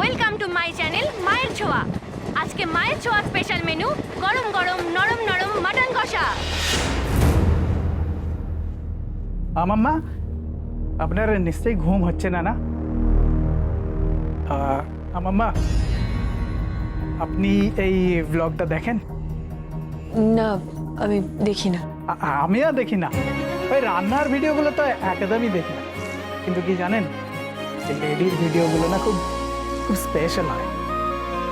মায়ের ছোঁয়া আজকে মায়ের ছোঁয়া স্পেশাল মেনু গরম গরম নরম নরম মাটন কষা। আমাম্মা আপনার নিশ্চয়ই ঘুম হচ্ছে না না? আহ, আমাম্মা আপনি এই ব্লগটা দেখেন? না আমি দেখি না। আমিও দেখি না। ওই রান্নার ভিডিওগুলো তো একদমই দেখি না। কিন্তু কি জানেন এই লেডির ভিডিওগুলো না খুব খুব স্পেশাল হয়।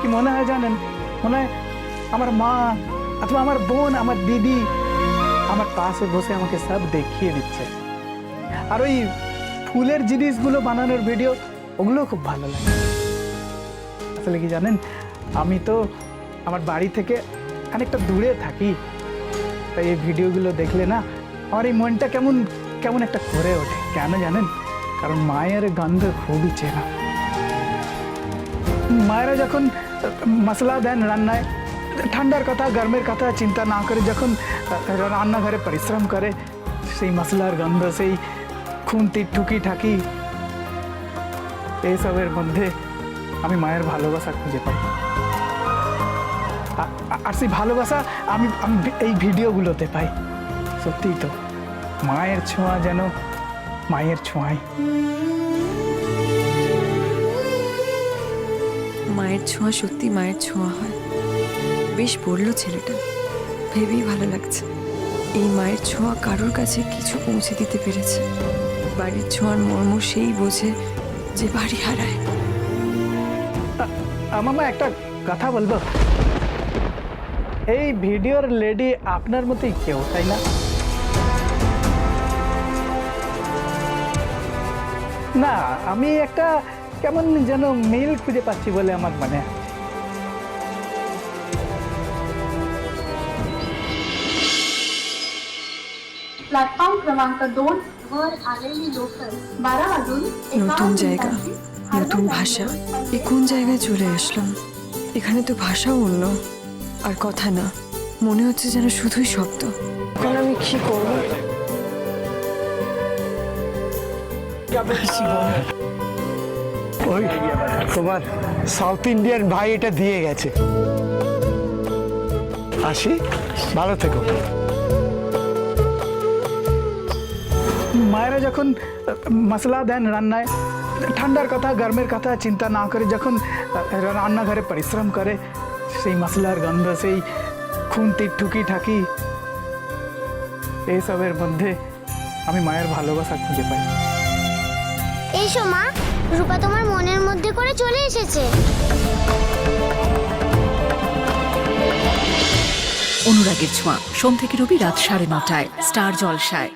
কি মনে হয় জানেন? মনে হয় আমার মা অথবা আমার বোন, আমার দিদি আমার পাশে বসে আমাকে সব দেখিয়ে দিচ্ছে। আর ওই ফুলের জিনিসগুলো বানানোর ভিডিও ওগুলো খুব ভালো লাগে। আসলে কি জানেন? আমি তো আমার বাড়ি থেকে অনেকটা দূরে থাকি। তাই এই ভিডিওগুলো দেখলে না আমার এই মনটা কেমন কেমন একটা করে ওঠে। কেন জানেন? কারণ মায়ের গন্ধ খুবই চেনা। মায়েরা যখন, মশলা দেন রান্নায়, ঠান্ডার কথা, গরমের কথা চিন্তা না করে যখন রান্নাঘরে পরিশ্রম করে, সেই মশলার গন্ধ, সেই খুন্তি, ঠুকি, ঠাকি এইসবের মধ্যে আমি মায়ের ভালোবাসা খুঁজে পাই। আর সেই ভালোবাসা আমি আমি এই ভিডিওগুলোতে পাই। সত্যিই তো, মায়ের ছোঁয়া যেন মায়ের ছোঁয়াই মায়ের ছোঁয়া সত্যি মায়ের ছোঁয়া হয়। বেশ বলল ছেলেটা, ভেবেই ভালো লাগছে। এই মায়ের ছোঁয়া কারোর কাছে কিছু পৌঁছে দিতে পেরেছে। বাড়ির ছোঁয়ার মর্ম সেই বোঝে যে বাড়ি হারায়। মামা, একটা কথা বলব। এই ভিডিওর লেডি আপনার মতোই কেউ, তাই না? না, আমি একটা কেমন যেন মিল খুঁজে পাচ্ছি বলে আমার মনে হয় प्लॅटफॉर्म क्रमांक दोन वर आलेली लोकल बारा वाजून নতুন জায়গা নতুন ভাষা এ কোন জায়গায় চলে আসলাম এখানে তো ভাষাও অন্য আর কথা না মনে হচ্ছে যেন শুধুই শব্দ এখন আমি কি করবো ওই তোমার সাউথ ইন্ডিয়ান ভাই এটা দিয়ে গেছে। আসি ভালো থেকো। মায়েরা যখন মশলা দেন রান্নায় ঠান্ডার কথা গরমের কথা চিন্তা না করে যখন রান্নাঘরে পরিশ্রম করে সেই মশলার গন্ধ সেই খুন্তি ঠুকি ঠাকি এইসবের মধ্যে আমি মায়ের ভালোবাসা খুঁজে পাই। এসো মা রূপা তোমার মনের মধ্যে করে চলে এসেছে। অনুরাগের ছোঁয়া। সোম থেকে রবি রাত সাড়ে নটায়। স্টার জলসায়।